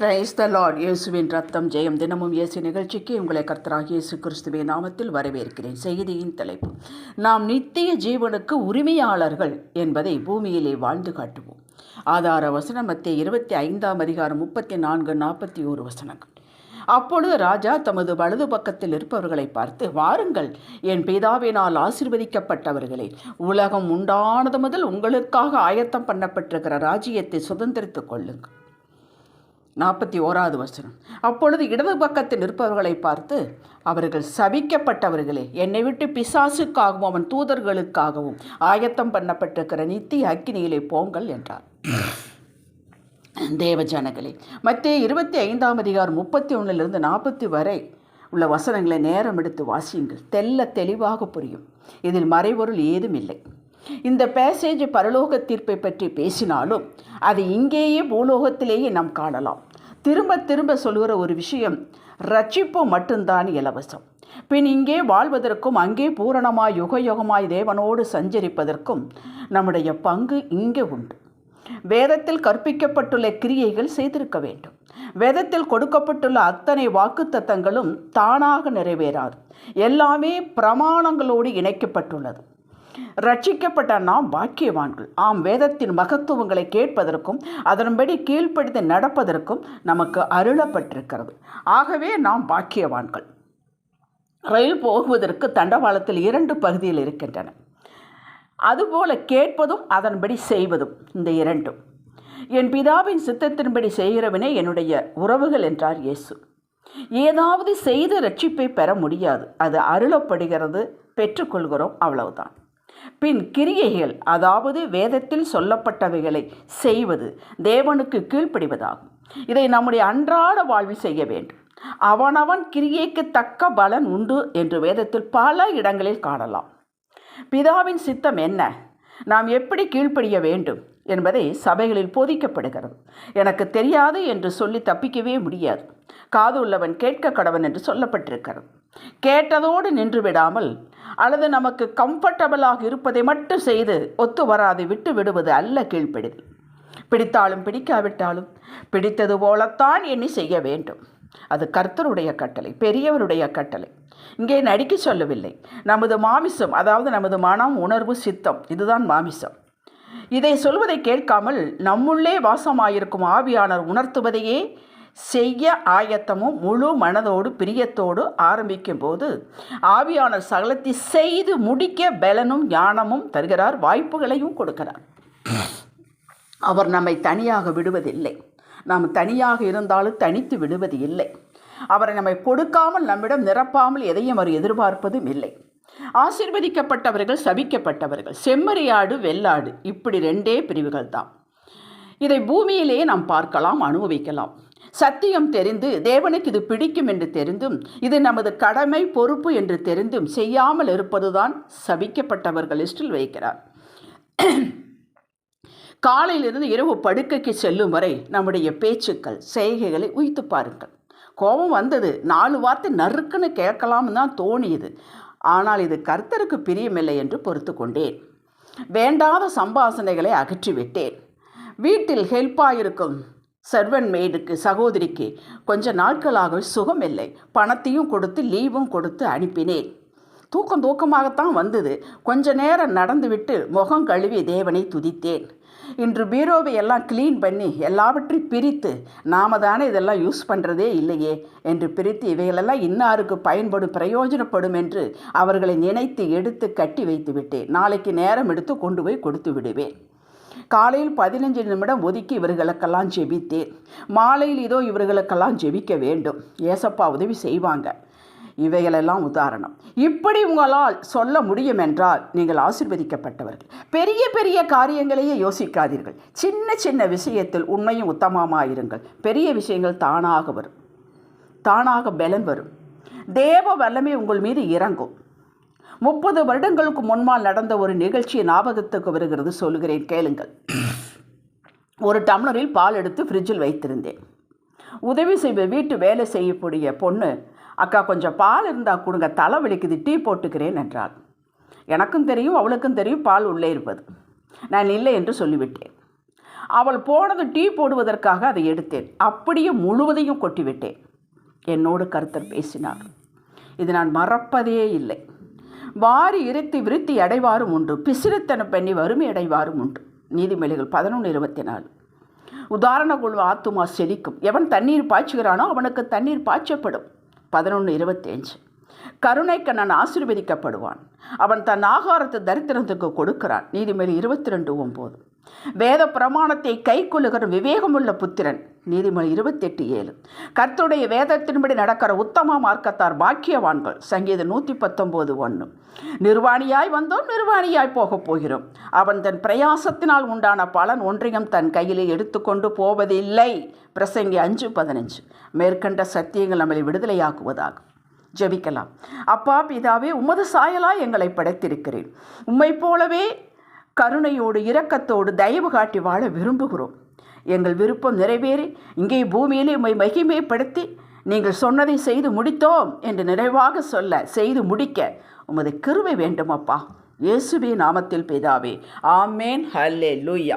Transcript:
Praise the Lord இயேசுவின் ரத்தம் ஜெயம் தினமும் இயேசு நிகழ்ச்சிக்கு உங்களை கர்த்தராக இயேசு கிறிஸ்துவின் நாமத்தில் வரவேற்கிறேன். செய்தியின் தலைப்பு நாம் நித்திய ஜீவனுக்கு உரிமையாளர்கள் என்பதை பூமியிலே வாழ்ந்து காட்டுவோம். ஆதார வசனம் மத்திய இருபத்தி ஐந்தாம் அதிகாரம் முப்பத்தி நான்கு நாற்பத்தி ஓரு வசனங்கள். அப்பொழுது ராஜா தமது வலது பக்கத்தில் இருப்பவர்களை பார்த்து வாருங்கள் என் பிதாவினால் ஆசிர்வதிக்கப்பட்டவர்களே உலகம் உண்டானது முதல் உங்களுக்காக ஆயத்தம் பண்ணப்பட்டிருக்கிற ராஜ்யத்தை சுதந்திரித்துக் கொள்ளுங்கள். நாற்பத்தி ஓராவது வசனம். அப்பொழுது இடது பக்கத்தில் இருப்பவர்களை பார்த்து அவர்கள் சபிக்கப்பட்டவர்களே என்னை விட்டு பிசாசுக்காகவும் அவன் தூதர்களுக்காகவும் ஆயத்தம் பண்ணப்பட்டிருக்கிற நித்திய அக்கினியிலே போங்கள் என்றார். தேவ ஜனங்களே மத்திய இருபத்தி ஐந்தாம் அதிகாரம் முப்பத்தி ஒன்றிலிருந்து நாற்பத்தி வரை உள்ள வசனங்களை நேரம் எடுத்து வாசியுங்கள். தெல்ல தெளிவாக புரியும். இதில் மறைபொருள் ஏதும் இல்லை. இந்த பேசேஜ் பரலோக தீர்ப்பை பற்றி பேசினாலும் அது இங்கேயே பூலோகத்திலேயே நாம் காணலாம். திரும்ப திரும்ப சொல்கிற ஒரு விஷயம் ரட்சிப்பு மட்டும்தான் இலவசம். பின் இங்கே வாழ்வதற்கும் அங்கே பூரணமாய் யுக யுகமாய் தேவனோடு சஞ்சரிப்பதற்கும் நம்முடைய பங்கு இங்கே உண்டு. வேதத்தில் கற்பிக்கப்பட்டுள்ள கிரியைகள் செய்திருக்க வேண்டும். வேதத்தில் கொடுக்கப்பட்டுள்ள அத்தனை வாக்குத்தத்தங்களும் தானாக நிறைவேறாது. எல்லாமே பிரமாணங்களோடு இணைக்கப்பட்டுள்ளது. ரட்சிக்கப்பட்ட நாம் பாக்கியவான்கள். ஆம் வேதத்தின் மகத்துவங்களை கேட்பதற்கும் அதன்படி கீழ்ப்படுத்தி நடப்பதற்கும் நமக்கு அருளப்பட்டிருக்கிறது. ஆகவே நாம் பாக்கியவான்கள். ரயில் போகுவதற்கு தண்டவாளத்தில் இரண்டு பகுதியில் இருக்கின்றன. அதுபோல கேட்பதும் அதன்படி செய்வதும் இந்த இரண்டும் என் பிதாவின் சித்தத்தின்படி செய்கிறவனே என்னுடைய உறவுகள் என்றார் இயேசு. ஏதாவது செய்து ரட்சிப்பை பெற முடியாது. அது அருளப்படுகிறது பெற்றுக்கொள்கிறோம் அவ்வளவுதான். பின் கிரியைகள் அதாவது வேதத்தில் சொல்லப்பட்டவைகளை செய்வது தேவனுக்கு கீழ்ப்படிவதாகும். இதை நம்முடைய அன்றாட வாழ்வில் செய்ய வேண்டும். அவனவன் கிரியைக்கு தக்க பலன் உண்டு என்று வேதத்தில் பல இடங்களில் காணலாம். பிதாவின் சித்தம் என்ன? நாம் எப்படி கீழ்ப்படிய வேண்டும் என்பதை சபைகளில் போதிக்கப்படுகிறது. எனக்கு தெரியாது என்று சொல்லி தப்பிக்கவே முடியாது. காது உள்ளவன் கேட்க கடவன் என்று சொல்லப்பட்டிருக்கிறது. கேட்டதோடு நின்று விடாமல் அல்லது நமக்கு கம்ஃபர்டபுளாக இருப்பதை மட்டும் செய்து ஒத்து வராது விட்டு விடுவது அல்ல கீழ்ப்பிடிதல். பிடித்தாலும் பிடிக்காவிட்டாலும் பிடித்தது போலத்தான் எண்ணி செய்ய வேண்டும். அது கர்த்தருடைய கட்டளை பெரியவருடைய கட்டளை. இங்கே நடிக்க சொல்லவில்லை. நமது மாமிசம் அதாவது நமது மனம் உணர்வு சித்தம் இதுதான் மாமிசம். இதை சொல்வதை கேட்காமல் நம்முள்ளே வாசமாயிருக்கும் ஆவியானர் உணர்த்துவதையே செய்ய ஆயத்தமும் முழு மனதோடு பிரியத்தோடு ஆரம்பிக்கும் போது ஆவியானர் சகலத்தை செய்து முடிக்க பலனும் ஞானமும் தருகிறார் வாய்ப்புகளையும் கொடுக்கிறார். அவர் நம்மை தனியாக விடுவதில்லை. நாம் தனியாக இருந்தாலும் தனித்து விடுவது இல்லை. அவரை நம்மை கொடுக்காமல் நம்மிடம் நிரப்பாமல் எதையும் அவர் எதிர்பார்ப்பதும் இல்லை. ஆசிர்வதிக்கப்பட்டவர்கள் சபிக்கப்பட்டவர்கள். செம்மறியாடு வெள்ளாடு இப்படி ரெண்டே பிரிவுகள் தான் இதை பூமியிலே நாம் பார்க்கலாம் அனுபவிக்கலாம். சத்தியம் தெரிந்து தேவனுக்கு இது பிடிக்கும் என்று தெரிந்தும் இது நமது கடமை பொறுப்பு என்று தெரிந்தும் செய்யாமல் இருப்பதுதான் சபிக்கப்பட்டவர்கள் லிஸ்டில் வைக்கிறார். காலையிலிருந்து இரவு படுக்கைக்கு செல்லும் வரை நம்முடைய பேச்சுக்கள் செய்கைகளை உய்த்து பாருங்கள். கோபம் வந்தது. நாலு வார்த்தை நறுக்குன்னு கேட்கலாம்னு தான் தோணியது. ஆனால் இது கர்த்தருக்கு பிரியமில்லை என்று பொறுத்து கொண்டேன். வேண்டாத சம்பாசனைகளை அகற்றிவிட்டேன். வீட்டில் ஹெல்ப்பாக இருக்கும் சர்வன் மெய்டுக்கு சகோதரிக்கு கொஞ்ச நாட்களாக சுகம் இல்லை பணத்தையும் கொடுத்து லீவும் கொடுத்து அனுப்பினேன். தூக்கம் தூக்கமாகத்தான் வந்தது. கொஞ்ச நேரம் நடந்துவிட்டு முகம் கழுவி தேவனை துதித்தேன். இன்று பீரோவை எல்லாம் க்ளீன் பண்ணி எல்லாவற்றையும் பிரித்து நாம தானே இதெல்லாம் யூஸ் பண்ணுறதே இல்லையே என்று பிரித்து இவைகளெல்லாம் இன்னாருக்கு பயன்படும் பிரயோஜனப்படும் என்று அவர்களை நினைத்து எடுத்து கட்டி வைத்து விட்டேன் நாளைக்கு நேரம் எடுத்து கொண்டு போய் கொடுத்து விடுவேன். காலையில் பதினஞ்சு நிமிடம் ஒதுக்கி இவர்களுக்கெல்லாம் ஜெபித்தேன் மாலையில் இதோ இவர்களுக்கெல்லாம் ஜெபிக்க வேண்டும். ஏசப்பா உதவி செய்வாங்க. இவைகளெல்லாம் உதாரணம். இப்படி உங்களால் சொல்ல முடியும் என்றால் நீங்கள் ஆசிர்வதிக்கப்பட்டவர்கள். பெரிய பெரிய காரியங்களையே யோசிக்காதீர்கள். சின்ன சின்ன விஷயத்தில் உண்மையும் உத்தமமாயிருங்கள் பெரிய விஷயங்கள் தானாக வரும். தானாக பலன் வரும். தேவ வல்லமை உங்கள் மீது இறங்கும். முப்பது வருடங்களுக்கு முன்னால் நடந்த ஒரு நிகழ்ச்சி ஞாபகத்துக்கு வருகிறது. சொல்கிறேன் கேளுங்கள். ஒரு டம்ளரில் பால் எடுத்து ஃப்ரிட்ஜில் வைத்திருந்தேன். உதவி செய்வ வீட்டு வேலை செய்யக்கூடிய பொண்ணு அக்கா கொஞ்சம் பால் இருந்தால் கொடுங்க தலை வலிக்குது டீ போட்டுக்கிறேன் என்றாள். எனக்கும் தெரியும் அவளுக்கும் தெரியும் பால் உள்ளே இருப்பது. நான் இல்லை என்று சொல்லிவிட்டேன். அவள் போனது டீ போடுவதற்காக அதை எடுத்தேன். அப்படியே முழுவதையும் கொட்டிவிட்டேன். என்னோடு கருத்தர் பேசினார். இது நான் மறப்பதே இல்லை. வாரி இருத்தி விருத்தி அடைவாரும் உண்டு. பிசிறுத்தனம் பெண்ணி வறுமை அடைவாரும் உண்டு. நீதிமொழிகள் பதினொன்று இருபத்தி நாலு உதாரண குழு ஆத்துமா செழிக்கும். எவன் தண்ணீர் பாய்ச்சுகிறானோ அவனுக்கு தண்ணீர் பாய்ச்சப்படும். பதினொன்று இருபத்தி அஞ்சு கருணைக்கு நான் ஆசீர்வதிக்கப்படுவான். அவன் தன் ஆகாரத்தை தரித்திரத்துக்கு கொடுக்கிறான். நீதிமொழி இருபத்தி ரெண்டு ஒம்பது. வேத பிரமாணத்தை கை கொள்ளுகிற விவேகமுள்ள புத்திரன். நீதிமொழி இருபத்தெட்டு ஏழு. கர்த்துடைய வேதத்தின்படி நடக்கிற உத்தம மார்க்கத்தார் பாக்கியவான்கள். சங்கீதம் நூற்றி பத்தொம்போது ஒன்று நிர்வாணியாய் வந்தோம் நிர்வாணியாய் போகப் போகிறோம். அவன் தன் பிரயாசத்தினால் உண்டான பலன் ஒன்றையும் தன் கையிலே எடுத்துக்கொண்டு போவதில்லை. பிரசங்கி அஞ்சு பதினஞ்சு. மேற்கண்ட சத்தியங்கள் நம்மளை விடுதலையாக்குவதாகும் ஜெபிக்கலாம். அப்பா பிதாவே உமது சாயலாய் எங்களை படைத்திருக்கிறேன் உம்மை போலவே கருணையோடு இரக்கத்தோடு தயவு காட்டி வாழ விரும்புகிறோம். எங்கள் விருப்பம் நிறைவேறி இங்கே பூமியிலே உம்மை மகிமைப்படுத்தி நீங்கள் சொன்னதை செய்து முடித்தோம் என்று நிறைவாக சொல்ல செய்து முடிக்க உமது கிருவை வேண்டும் அப்பா இயேசுபி நாமத்தில் பிதாவே ஆமேன். ஹல்லே லூயா